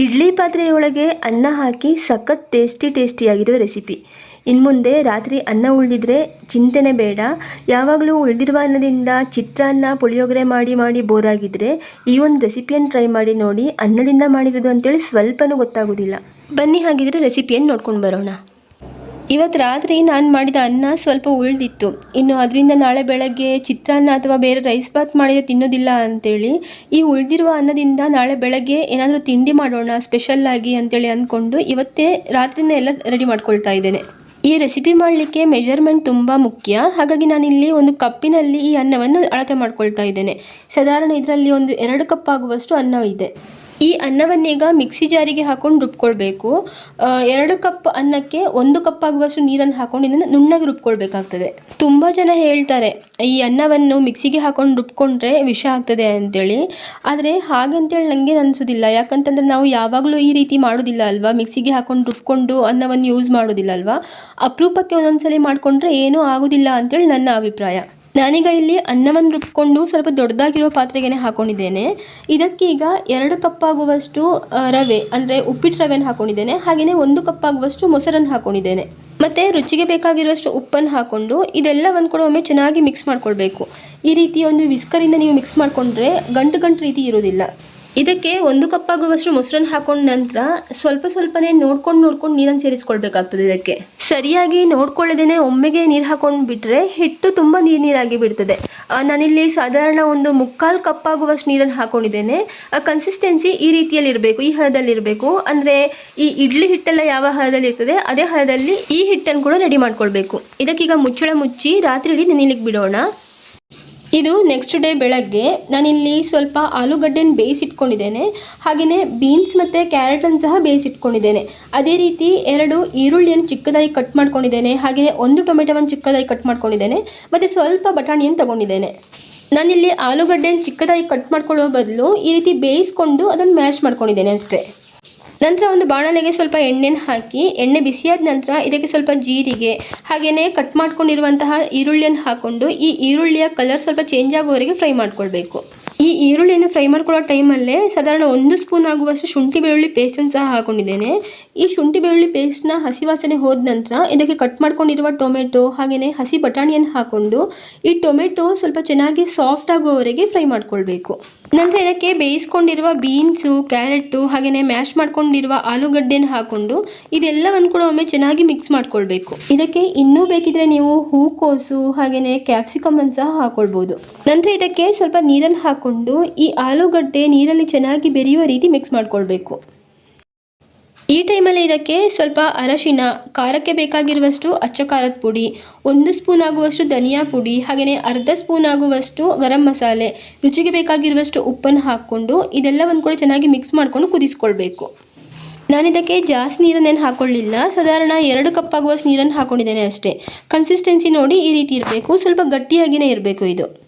ಇಡ್ಲಿ ಪಾತ್ರೆಯೊಳಗೆ ಅನ್ನ ಹಾಕಿ ಸಖತ್ tasty ಟೇಸ್ಟಿಯಾಗಿರೋ recipe ಇನ್ನು ಮುಂದೆ ರಾತ್ರಿ ಅನ್ನ ಉಳಿದಿದ್ರೆ ಚಿಂತೆನೆ ಬೇಡ. ಯಾವಾಗಲೂ ಉಳಿದಿರುವ ಅನ್ನದಿಂದ ಚಿತ್ರಾನ್ನ ಪುಳಿಯೋಗರೆ ಮಾಡಿ ಮಾಡಿ ಬೋರ್ ಆಗಿದ್ರೆ ಈ ಒಂದು ರೆಸಿಪಿಯನ್ನು ಟ್ರೈ ಮಾಡಿ ನೋಡಿ ಅನ್ನದಿಂದ ಮಾಡಿರೋದು ಅಂತೇಳಿ ಸ್ವಲ್ಪನೂ ಗೊತ್ತಾಗೋದಿಲ್ಲ. ಬನ್ನಿ ಹಾಗಿದ್ರೆ ರೆಸಿಪಿಯನ್ನು ನೋಡ್ಕೊಂಡು ಬರೋಣ. ಇವತ್ತು ರಾತ್ರಿ ನಾನು ಮಾಡಿದ ಅನ್ನ ಸ್ವಲ್ಪ ಉಳಿದಿತ್ತು. ಇನ್ನು ಅದರಿಂದ ನಾಳೆ ಬೆಳಗ್ಗೆ ಚಿತ್ರಾನ್ನ ಅಥವಾ ಬೇರೆ ರೈಸ್ ಬಾತ್ ಮಾಡಿದ್ರೆ ತಿನ್ನೋದಿಲ್ಲ ಅಂತೇಳಿ, ಈ ಉಳಿದಿರುವ ಅನ್ನದಿಂದ ನಾಳೆ ಬೆಳಗ್ಗೆ ಏನಾದರೂ ತಿಂಡಿ ಮಾಡೋಣ ಸ್ಪೆಷಲ್ ಆಗಿ ಅಂತೇಳಿ ಅಂದ್ಕೊಂಡು ಇವತ್ತೇ ರಾತ್ರಿನೇ ಎಲ್ಲ ರೆಡಿ ಮಾಡ್ಕೊಳ್ತಾ ಇದ್ದೇನೆ. ಈ ರೆಸಿಪಿ ಮಾಡಲಿಕ್ಕೆ ಮೆಜರ್ಮೆಂಟ್ ತುಂಬ ಮುಖ್ಯ. ಹಾಗಾಗಿ ನಾನಿಲ್ಲಿ ಒಂದು ಕಪ್ಪಿನಲ್ಲಿ ಈ ಅನ್ನವನ್ನು ಅಳತೆ ಮಾಡ್ಕೊಳ್ತಾ ಇದ್ದೇನೆ. ಸಾಧಾರಣ ಇದರಲ್ಲಿ ಒಂದು ಎರಡು ಕಪ್ ಆಗುವಷ್ಟು ಅನ್ನವಿದೆ. ಈ ಅನ್ನವನ್ನೀಗ ಮಿಕ್ಸಿ ಜಾರಿಗೆ ಹಾಕೊಂಡು ರುಬ್ಕೊಳ್ಬೇಕು. ಎರಡು ಕಪ್ ಅನ್ನಕ್ಕೆ ಒಂದು ಕಪ್ ಆಗುವಷ್ಟು ನೀರನ್ನು ಹಾಕೊಂಡು ಇದನ್ನು ನುಣ್ಣಗೆ ರುಬ್ಕೊಳ್ಬೇಕಾಗ್ತದೆ. ತುಂಬ ಜನ ಹೇಳ್ತಾರೆ, ಈ ಅನ್ನವನ್ನು ಮಿಕ್ಸಿಗೆ ಹಾಕೊಂಡು ರುಬ್ಕೊಂಡ್ರೆ ವಿಷ ಆಗ್ತದೆ ಅಂತೇಳಿ. ಆದರೆ ಹಾಗಂತೇಳಿ ನನಗೆ ಅನಿಸೋದಿಲ್ಲ. ಯಾಕಂತಂದ್ರೆ ನಾವು ಯಾವಾಗಲೂ ಈ ರೀತಿ ಮಾಡೋದಿಲ್ಲ ಅಲ್ವಾ? ಮಿಕ್ಸಿಗೆ ಹಾಕೊಂಡು ರುಬ್ಕೊಂಡು ಅನ್ನವನ್ನು ಯೂಸ್ ಮಾಡೋದಿಲ್ಲ ಅಲ್ವಾ? ಅಪರೂಪಕ್ಕೆ ಒಂದೊಂದ್ಸಲಿ ಮಾಡಿಕೊಂಡ್ರೆ ಏನೂ ಆಗೋದಿಲ್ಲ ಅಂತೇಳಿ ನನ್ನ ಅಭಿಪ್ರಾಯ. ನಾನೀಗ ಇಲ್ಲಿ ಅನ್ನವನ್ನು ರುಬ್ಕೊಂಡು ಸ್ವಲ್ಪ ದೊಡ್ಡದಾಗಿರೋ ಪಾತ್ರೆಗೆ ಹಾಕೊಂಡಿದ್ದೇನೆ. ಇದಕ್ಕೀಗ ಎರಡು ಕಪ್ಪಾಗುವಷ್ಟು ರವೆ, ಅಂದರೆ ಉಪ್ಪಿಟ್ಟು ರವೆನ ಹಾಕೊಂಡಿದ್ದೇನೆ. ಹಾಗೆಯೇ ಒಂದು ಕಪ್ಪಾಗುವಷ್ಟು ಮೊಸರನ್ನು ಹಾಕೊಂಡಿದ್ದೇನೆ. ಮತ್ತು ರುಚಿಗೆ ಬೇಕಾಗಿರುವಷ್ಟು ಉಪ್ಪನ್ನು ಹಾಕ್ಕೊಂಡು ಇದೆಲ್ಲವನ್ನು ಕೂಡ ಒಮ್ಮೆ ಚೆನ್ನಾಗಿ ಮಿಕ್ಸ್ ಮಾಡ್ಕೊಳ್ಬೇಕು. ಈ ರೀತಿ ಒಂದು ವಿಸ್ಕರಿಂದ ನೀವು ಮಿಕ್ಸ್ ಮಾಡಿಕೊಂಡ್ರೆ ಗಂಟು ಗಂಟು ರೀತಿ ಇರೋದಿಲ್ಲ ಇದಕ್ಕೆ ಒಂದು ಕಪ್ಪಾಗುವಷ್ಟು ಮೊಸರನ್ನು ಹಾಕೊಂಡ ನಂತರ ಸ್ವಲ್ಪ ಸ್ವಲ್ಪನೇ ನೋಡ್ಕೊಂಡು ನೋಡ್ಕೊಂಡು ನೀರನ್ನು ಸೇರಿಸ್ಕೊಳ್ಬೇಕಾಗ್ತದೆ ಇದಕ್ಕೆ. ಸರಿಯಾಗಿ ನೋಡ್ಕೊಳ್ಳದೇನೆ ಒಮ್ಮೆಗೆ ನೀರು ಹಾಕೊಂಡು ಬಿಟ್ರೆ ಹಿಟ್ಟು ತುಂಬ ನೀರು ನೀರಾಗಿ ಬಿಡ್ತದೆ. ನಾನಿಲ್ಲಿ ಸಾಧಾರಣ ಒಂದು ಮುಕ್ಕಾಲು ಕಪ್ ಆಗುವಷ್ಟು ನೀರನ್ನು ಹಾಕೊಂಡಿದ್ದೇನೆ. ಕನ್ಸಿಸ್ಟೆನ್ಸಿ ಈ ರೀತಿಯಲ್ಲಿ ಇರಬೇಕು, ಈ ಹರದಲ್ಲಿರಬೇಕು ಅಂದರೆ ಈ ಇಡ್ಲಿ ಹಿಟ್ಟೆಲ್ಲ ಯಾವ ಹರದಲ್ಲಿ ಇರ್ತದೆ, ಅದೇ ಹರದಲ್ಲಿ ಈ ಹಿಟ್ಟನ್ನು ಕೂಡ ರೆಡಿ ಮಾಡ್ಕೊಳ್ಬೇಕು. ಇದಕ್ಕೀಗ ಮುಚ್ಚಳ ಮುಚ್ಚಿ ರಾತ್ರಿ ಇಡೀ ನೆನಿಲಿಕ್ಕೆ ಬಿಡೋಣ. ಇದು ನೆಕ್ಸ್ಟ್ ಡೇ ಬೆಳಗ್ಗೆ. ನಾನಿಲ್ಲಿ ಸ್ವಲ್ಪ ಆಲೂಗಡ್ಡೆನ ಬೇಯಿಸಿಟ್ಕೊಂಡಿದ್ದೇನೆ. ಹಾಗೆಯೇ ಬೀನ್ಸ್ ಮತ್ತು ಕ್ಯಾರೆಟನ್ನು ಸಹ ಬೇಯಿಸಿಟ್ಕೊಂಡಿದ್ದೇನೆ. ಅದೇ ರೀತಿ ಎರಡು ಈರುಳ್ಳಿಯನ್ನು ಚಿಕ್ಕದಾಗಿ ಕಟ್ ಮಾಡ್ಕೊಂಡಿದ್ದೇನೆ. ಹಾಗೆಯೇ ಒಂದು ಟೊಮೆಟೊವನ್ನು ಚಿಕ್ಕದಾಗಿ ಕಟ್ ಮಾಡ್ಕೊಂಡಿದ್ದೇನೆ. ಮತ್ತು ಸ್ವಲ್ಪ ಬಟಾಣಿಯನ್ನು ತಗೊಂಡಿದ್ದೇನೆ. ನಾನಿಲ್ಲಿ ಆಲೂಗಡ್ಡೆನ ಚಿಕ್ಕದಾಗಿ ಕಟ್ ಮಾಡ್ಕೊಳ್ಳೋ ಬದಲು ಈ ರೀತಿ ಬೇಯಿಸ್ಕೊಂಡು ಅದನ್ನು ಮ್ಯಾಶ್ ಮಾಡ್ಕೊಂಡಿದ್ದೇನೆ ಅಷ್ಟೇ. ನಂತರ ಒಂದು ಬಾಣಲೆಗೆ ಸ್ವಲ್ಪ ಎಣ್ಣೆನ ಹಾಕಿ, ಎಣ್ಣೆ ಬಿಸಿಯಾದ ನಂತರ ಇದಕ್ಕೆ ಸ್ವಲ್ಪ ಜೀರಿಗೆ ಹಾಗೆಯೇ ಕಟ್ ಮಾಡ್ಕೊಂಡಿರುವಂತಹ ಈರುಳ್ಳಿಯನ್ನು ಹಾಕ್ಕೊಂಡು ಈ ಈರುಳ್ಳಿಯ ಕಲರ್ ಸ್ವಲ್ಪ ಚೇಂಜ್ ಆಗುವವರೆಗೆ ಫ್ರೈ ಮಾಡ್ಕೊಳ್ಬೇಕು. ಈ ಈರುಳ್ಳಿಯನ್ನು ಫ್ರೈ ಮಾಡ್ಕೊಳ್ಳೋ ಟೈಮಲ್ಲೇ ಸಾಧಾರಣ ಒಂದು ಸ್ಪೂನ್ ಆಗುವಷ್ಟು ಶುಂಠಿ ಬೆಳ್ಳುಳ್ಳಿ ಪೇಸ್ಟನ್ನು ಸಹ ಹಾಕೊಂಡಿದ್ದೇನೆ. ಈ ಶುಂಠಿ ಬೆಳ್ಳುಳ್ಳಿ ಪೇಸ್ಟ್ನ ಹಸಿ ವಾಸನೆ ಹೋದ ನಂತರ ಇದಕ್ಕೆ ಕಟ್ ಮಾಡ್ಕೊಂಡಿರುವ ಟೊಮೆಟೊ ಹಾಗೆಯೇ ಹಸಿ ಬಟಾಣಿಯನ್ನು ಹಾಕ್ಕೊಂಡು ಈ ಟೊಮೆಟೊ ಸ್ವಲ್ಪ ಚೆನ್ನಾಗಿ ಸಾಫ್ಟ್ ಆಗುವವರೆಗೆ ಫ್ರೈ ಮಾಡ್ಕೊಳ್ಬೇಕು. ನಂತರ ಇದಕ್ಕೆ ಬೇಯಿಸ್ಕೊಂಡಿರುವ ಬೀನ್ಸು ಕ್ಯಾರೆಟು ಹಾಗೆಯೇ ಮ್ಯಾಶ್ ಮಾಡ್ಕೊಂಡಿರುವ ಆಲೂಗಡ್ಡೆನ ಹಾಕೊಂಡು ಇದೆಲ್ಲವನ್ನು ಕೂಡ ಒಮ್ಮೆ ಚೆನ್ನಾಗಿ ಮಿಕ್ಸ್ ಮಾಡ್ಕೊಳ್ಬೇಕು. ಇದಕ್ಕೆ ಇನ್ನೂ ಬೇಕಿದ್ರೆ ನೀವು ಹೂಕೋಸು ಹಾಗೆಯೇ ಕ್ಯಾಪ್ಸಿಕಮ್ ಅನ್ನು ಸಹ ಹಾಕೊಳ್ಬೋದು. ನಂತರ ಇದಕ್ಕೆ ಸ್ವಲ್ಪ ನೀರನ್ನು ಹಾಕೊಂಡು ಈ ಆಲೂಗಡ್ಡೆ ನೀರಲ್ಲಿ ಚೆನ್ನಾಗಿ ಬೆರೆಯುವ ರೀತಿ ಮಿಕ್ಸ್ ಮಾಡ್ಕೊಳ್ಬೇಕು. ಈ ಟೈಮಲ್ಲಿ ಇದಕ್ಕೆ ಸ್ವಲ್ಪ ಅರಶಿನ, ಖಾರಕ್ಕೆ ಬೇಕಾಗಿರುವಷ್ಟು ಅಚ್ಚ ಖಾರದ ಪುಡಿ, ಒಂದು ಸ್ಪೂನ್ ಆಗುವಷ್ಟು ಧನಿಯಾ ಪುಡಿ ಹಾಗೆಯೇ ಅರ್ಧ ಸ್ಪೂನ್ ಆಗುವಷ್ಟು ಗರಂ ಮಸಾಲೆ, ರುಚಿಗೆ ಬೇಕಾಗಿರುವಷ್ಟು ಉಪ್ಪನ್ನು ಹಾಕ್ಕೊಂಡು ಇದೆಲ್ಲವನ್ನು ಕೂಡ ಚೆನ್ನಾಗಿ ಮಿಕ್ಸ್ ಮಾಡಿಕೊಂಡು ಕುದಿಸ್ಕೊಳ್ಬೇಕು. ನಾನು ಇದಕ್ಕೆ ಜಾಸ್ತಿ ನೀರನ್ನೇನು ಹಾಕ್ಕೊಳ್ಳಿಲ್ಲ. ಸಾಧಾರಣ ಎರಡು ಕಪ್ ಆಗುವಷ್ಟು ನೀರನ್ನು ಹಾಕೊಂಡಿದ್ದೇನೆ ಅಷ್ಟೇ. ಕನ್ಸಿಸ್ಟೆನ್ಸಿ ನೋಡಿ ಈ ರೀತಿ ಇರಬೇಕು. ಸ್ವಲ್ಪ ಗಟ್ಟಿಯಾಗಿಯೇ ಇರಬೇಕು ಇದು.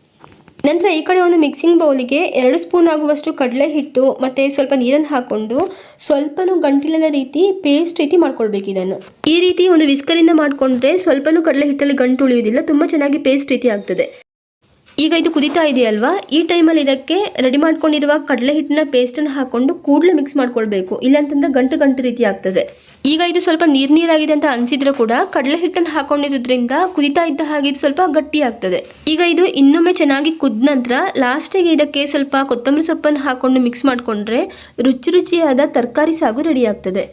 ನಂತರ ಈ ಕಡೆ ಒಂದು ಮಿಕ್ಸಿಂಗ್ ಬೌಲಿಗೆ ಎರಡು ಸ್ಪೂನ್ ಆಗುವಷ್ಟು ಕಡಲೆ ಹಿಟ್ಟು ಮತ್ತು ಸ್ವಲ್ಪ ನೀರನ್ನು ಹಾಕ್ಕೊಂಡು ಸ್ವಲ್ಪನೂ ಗಂಟಿಲಿನ ರೀತಿ ಪೇಸ್ಟ್ ರೀತಿ ಮಾಡ್ಕೊಳ್ಬೇಕು ಇದನ್ನು. ಈ ರೀತಿ ಒಂದು ವಿಸ್ಕರಿಂದ ಮಾಡಿಕೊಂಡ್ರೆ ಸ್ವಲ್ಪನೂ ಕಡಲೆ ಹಿಟ್ಟಲ್ಲಿ ಗಂಟು ಉಳಿಯೋದಿಲ್ಲ ತುಂಬ ಚೆನ್ನಾಗಿ ಪೇಸ್ಟ್ ರೀತಿ ಆಗ್ತದೆ. ಈಗ ಇದು ಕುದೀತಾ ಇದೆಯಲ್ವಾ? ಈ ಟೈಮಲ್ಲಿ ಇದಕ್ಕೆ ರೆಡಿ ಮಾಡ್ಕೊಂಡಿರುವ ಕಡಲೆ ಹಿಟ್ಟಿನ ಪೇಸ್ಟನ್ನು ಹಾಕೊಂಡು ಕೂಡಲೇ ಮಿಕ್ಸ್ ಮಾಡ್ಕೊಳ್ಬೇಕು. ಇಲ್ಲಾಂತಂದ್ರೆ ಗಂಟು ಗಂಟು ರೀತಿ ಆಗ್ತದೆ. ಈಗ ಇದು ಸ್ವಲ್ಪ ನೀರು ನೀರಾಗಿದೆ ಅಂತ ಅನಿಸಿದ್ರೆ ಕೂಡ ಕಡಲೆ ಹಿಟ್ಟನ್ನು ಹಾಕೊಂಡಿರೋದ್ರಿಂದ ಕುದಿತಾ ಇದ್ದ ಹಾಗೆ ಇದು ಸ್ವಲ್ಪ ಗಟ್ಟಿ ಆಗ್ತದೆ. ಈಗ ಇದು ಇನ್ನೊಮ್ಮೆ ಚೆನ್ನಾಗಿ ಕುದ್ದ ನಂತರ ಲಾಸ್ಟಿಗೆ ಇದಕ್ಕೆ ಸ್ವಲ್ಪ ಕೊತ್ತಂಬರಿ ಸೊಪ್ಪನ್ನು ಹಾಕೊಂಡು ಮಿಕ್ಸ್ ಮಾಡಿಕೊಂಡ್ರೆ ರುಚಿ ರುಚಿಯಾದ ತರಕಾರಿ ಸಾಗು ರೆಡಿ ಆಗ್ತದೆ.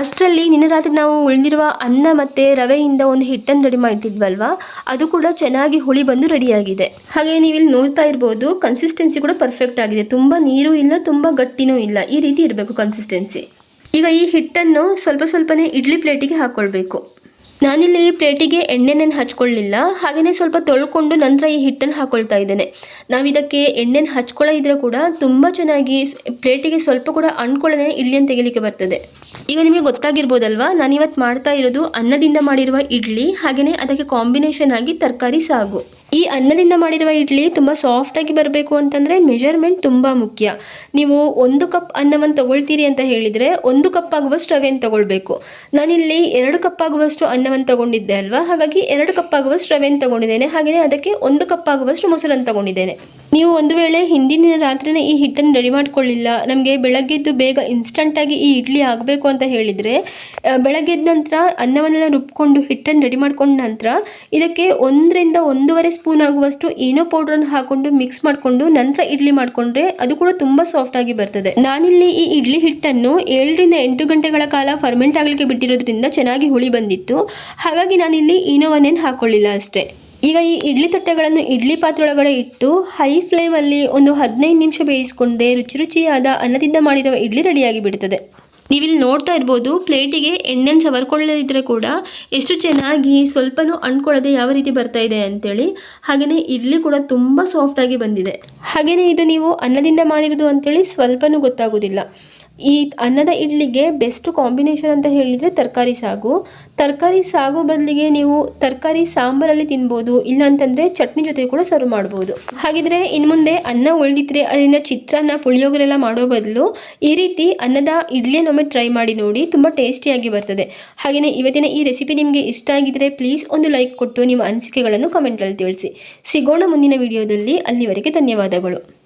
ಅಷ್ಟರಲ್ಲಿ ನಿನ್ನೆ ರಾತ್ರಿ ನಾವು ಉಳಿದಿರುವ ಅನ್ನ ಮತ್ತು ರವೆಯಿಂದ ಒಂದು ಹಿಟ್ಟನ್ನು ರೆಡಿ ಮಾಡಿಟ್ಟಿದ್ವಲ್ವಾ? ಅದು ಕೂಡ ಚೆನ್ನಾಗಿ ಹುಳಿ ಬಂದು ರೆಡಿಯಾಗಿದೆ. ಹಾಗೆ ನೀವು ಇಲ್ಲಿ ನೋಡ್ತಾ ಇರ್ಬೋದು ಕನ್ಸಿಸ್ಟೆನ್ಸಿ ಕೂಡ ಪರ್ಫೆಕ್ಟ್ ಆಗಿದೆ. ತುಂಬ ನೀರು ಇಲ್ಲ, ತುಂಬ ಗಟ್ಟಿನೂ ಇಲ್ಲ. ಈ ರೀತಿ ಇರಬೇಕು ಕನ್ಸಿಸ್ಟೆನ್ಸಿ ಈಗ ಈ ಹಿಟ್ಟನ್ನು ಸ್ವಲ್ಪ ಸ್ವಲ್ಪನೇ ಇಡ್ಲಿ ಪ್ಲೇಟಿಗೆ ಹಾಕ್ಕೊಳ್ಬೇಕು ನಾನಿಲ್ಲಿ ಪ್ಲೇಟಿಗೆ ಎಣ್ಣೆನೇನು ಹಚ್ಕೊಳ್ಳಿಲ್ಲ. ಹಾಗೆಯೇ ಸ್ವಲ್ಪ ತೊಳ್ಕೊಂಡು ನಂತರ ಈ ಹಿಟ್ಟನ್ನು ಹಾಕೊಳ್ತಾ ಇದ್ದೇನೆ. ನಾವು ಇದಕ್ಕೆ ಎಣ್ಣೆನ ಹಚ್ಕೊಳ್ಳೋ ಇದ್ರೆ ಕೂಡ ತುಂಬ ಚೆನ್ನಾಗಿ ಪ್ಲೇಟಿಗೆ ಸ್ವಲ್ಪ ಕೂಡ ಅಂಡ್ಕೊಳ್ಳೋದೇ ಇಡ್ಲಿಯನ್ನು ತೆಗಿಲಿಕ್ಕೆ ಬರ್ತದೆ. ಈಗ ನಿಮಗೆ ಗೊತ್ತಾಗಿರ್ಬೋದಲ್ವಾ? ನಾನಿವತ್ತು ಮಾಡ್ತಾ ಇರೋದು ಅನ್ನದಿಂದ ಮಾಡಿರುವ ಇಡ್ಲಿ ಹಾಗೆಯೇ ಅದಕ್ಕೆ ಕಾಂಬಿನೇಷನ್ ಆಗಿ ತರಕಾರಿ ಸಾಗು. ಈ ಅನ್ನದಿಂದ ಮಾಡಿರುವ ಇಡ್ಲಿ ತುಂಬ ಸಾಫ್ಟಾಗಿ ಬರಬೇಕು ಅಂತಂದರೆ ಮೆಜರ್ಮೆಂಟ್ ತುಂಬ ಮುಖ್ಯ. ನೀವು ಒಂದು ಕಪ್ ಅನ್ನವನ್ನು ತಗೊಳ್ತೀರಿ ಅಂತ ಹೇಳಿದರೆ ಒಂದು ಕಪ್ ಆಗುವಷ್ಟು ರವೆಯನ್ನು ತಗೊಳ್ಬೇಕು? ನಾನಿಲ್ಲಿ ಎರಡು ಕಪ್ ಆಗುವಷ್ಟು ಅನ್ನವನ್ನು ತಗೊಂಡಿದ್ದೆ ಅಲ್ವಾ? ಹಾಗಾಗಿ ಎರಡು ಕಪ್ ಆಗುವಷ್ಟು ರವೆಯನ್ನು ತಗೊಂಡಿದ್ದೇನೆ. ಹಾಗೆಯೇ ಅದಕ್ಕೆ ಒಂದು ಕಪ್ ಆಗುವಷ್ಟು ಮೊಸರನ್ನು ತಗೊಂಡಿದ್ದೇನೆ. ನೀವು ಒಂದು ವೇಳೆ ಹಿಂದಿನ ರಾತ್ರಿನೇ ಈ ಹಿಟ್ಟನ್ನು ರೆಡಿ ಮಾಡ್ಕೊಳ್ಳಿಲ್ಲ, ನಮಗೆ ಬೆಳಗ್ಗೆದ್ದು ಬೇಗ ಇನ್ಸ್ಟಂಟಾಗಿ ಈ ಇಡ್ಲಿ ಆಗಬೇಕು ಅಂತ ಹೇಳಿದರೆ ಬೆಳಗ್ಗೆದ ನಂತರ ಅನ್ನವನ್ನೆಲ್ಲ ರುಬ್ಕೊಂಡು ಹಿಟ್ಟನ್ನು ರೆಡಿ ಮಾಡ್ಕೊಂಡ ನಂತರ ಇದಕ್ಕೆ ಒಂದರಿಂದ ಒಂದೂವರೆ ಸ್ಪೂನ್ ಆಗುವಷ್ಟು ಏನೋ ಪೌಡ್ರನ್ನು ಹಾಕೊಂಡು ಮಿಕ್ಸ್ ಮಾಡಿಕೊಂಡು ನಂತರ ಇಡ್ಲಿ ಮಾಡಿಕೊಂಡ್ರೆ ಅದು ಕೂಡ ತುಂಬ ಸಾಫ್ಟ್ ಆಗಿ ಬರ್ತದೆ. ನಾನಿಲ್ಲಿ ಈ ಇಡ್ಲಿ ಹಿಟ್ಟನ್ನು ಏಳರಿಂದ ಎಂಟು ಗಂಟೆಗಳ ಕಾಲ ಫರ್ಮೆಂಟ್ ಆಗಲಿಕ್ಕೆ ಬಿಟ್ಟಿರೋದ್ರಿಂದ ಚೆನ್ನಾಗಿ ಹುಳಿ ಬಂದಿತ್ತು. ಹಾಗಾಗಿ ನಾನಿಲ್ಲಿ ಈನೋವನ್ನೇನು ಹಾಕೊಳ್ಳಿಲ್ಲ ಅಷ್ಟೇ. ಈಗ ಈ ಇಡ್ಲಿ ತಟ್ಟೆಗಳನ್ನು ಇಡ್ಲಿ ಪಾತ್ರೆ ಒಳಗಡೆ ಇಟ್ಟು ಹೈ ಫ್ಲೇಮಲ್ಲಿ ಒಂದು ಹದಿನೈದು ನಿಮಿಷ ಬೇಯಿಸಿಕೊಂಡ್ರೆ ರುಚಿ ರುಚಿಯಾದ ಅನ್ನದಿಂದ ಮಾಡಿರುವ ಇಡ್ಲಿ ರೆಡಿಯಾಗಿ ಬಿಡುತ್ತದೆ ನೀವಿಲ್ಲಿ ನೋಡ್ತಾ ಇರ್ಬೋದು ಪ್ಲೇಟಿಗೆ ಎಣ್ಣೆನ ಸವರ್ಕೊಳ್ಳದಿದ್ದರೆ ಕೂಡ ಎಷ್ಟು ಚೆನ್ನಾಗಿ ಸ್ವಲ್ಪನೂ ಅಂಟ್ಕೊಳ್ಳದೆ ಯಾವ ರೀತಿ ಬರ್ತಾ ಇದೆ ಅಂತೇಳಿ ಹಾಗೆಯೇ ಇಡ್ಲಿ ಕೂಡ ತುಂಬ ಸಾಫ್ಟಾಗಿ ಬಂದಿದೆ. ಹಾಗೆಯೇ ಇದು ನೀವು ಅನ್ನದಿಂದ ಮಾಡಿರೋದು ಅಂತೇಳಿ ಸ್ವಲ್ಪನೂ ಗೊತ್ತಾಗೋದಿಲ್ಲ. ಈ ಅನ್ನದ ಇಡ್ಲಿಗೆ ಬೆಸ್ಟ್ ಕಾಂಬಿನೇಷನ್ ಅಂತ ಹೇಳಿದರೆ ತರಕಾರಿ ಸಾಗು. ತರಕಾರಿ ಸಾಗು ಬದಲಿಗೆ ನೀವು ತರಕಾರಿ ಸಾಂಬಾರಲ್ಲಿ ತಿನ್ಬೋದು, ಇಲ್ಲಾಂತಂದರೆ ಚಟ್ನಿ ಜೊತೆ ಕೂಡ ಸರ್ವ್ ಮಾಡ್ಬೋದು. ಹಾಗಿದ್ರೆ ಇನ್ನು ಮುಂದೆ ಅನ್ನ ಉಳಿದಿದ್ರೆ ಅದರಿಂದ ಚಿತ್ರಾನ್ನ, ಪುಳಿಯೋಗರೆಲ್ಲ ಮಾಡೋ ಬದಲು ಈ ರೀತಿ ಅನ್ನದ ಇಡ್ಲಿಯನ್ನೊಮ್ಮೆ ಟ್ರೈ ಮಾಡಿ ನೋಡಿ, ತುಂಬ ಟೇಸ್ಟಿಯಾಗಿ ಬರ್ತದೆ. ಹಾಗೆಯೇ ಇವತ್ತಿನ ಈ ರೆಸಿಪಿ ನಿಮಗೆ ಇಷ್ಟ ಆಗಿದ್ರೆ ಪ್ಲೀಸ್ ಒಂದು ಲೈಕ್ ಕೊಟ್ಟು, ನಿಮ್ಮ ಅನಿಸಿಕೆಗಳನ್ನು ಕಮೆಂಟಲ್ಲಿ ತಿಳಿಸಿ. ಸಿಗೋಣ ಮುಂದಿನ ವಿಡಿಯೋದಲ್ಲಿ ಅಲ್ಲಿವರೆಗೆ ಧನ್ಯವಾದಗಳು.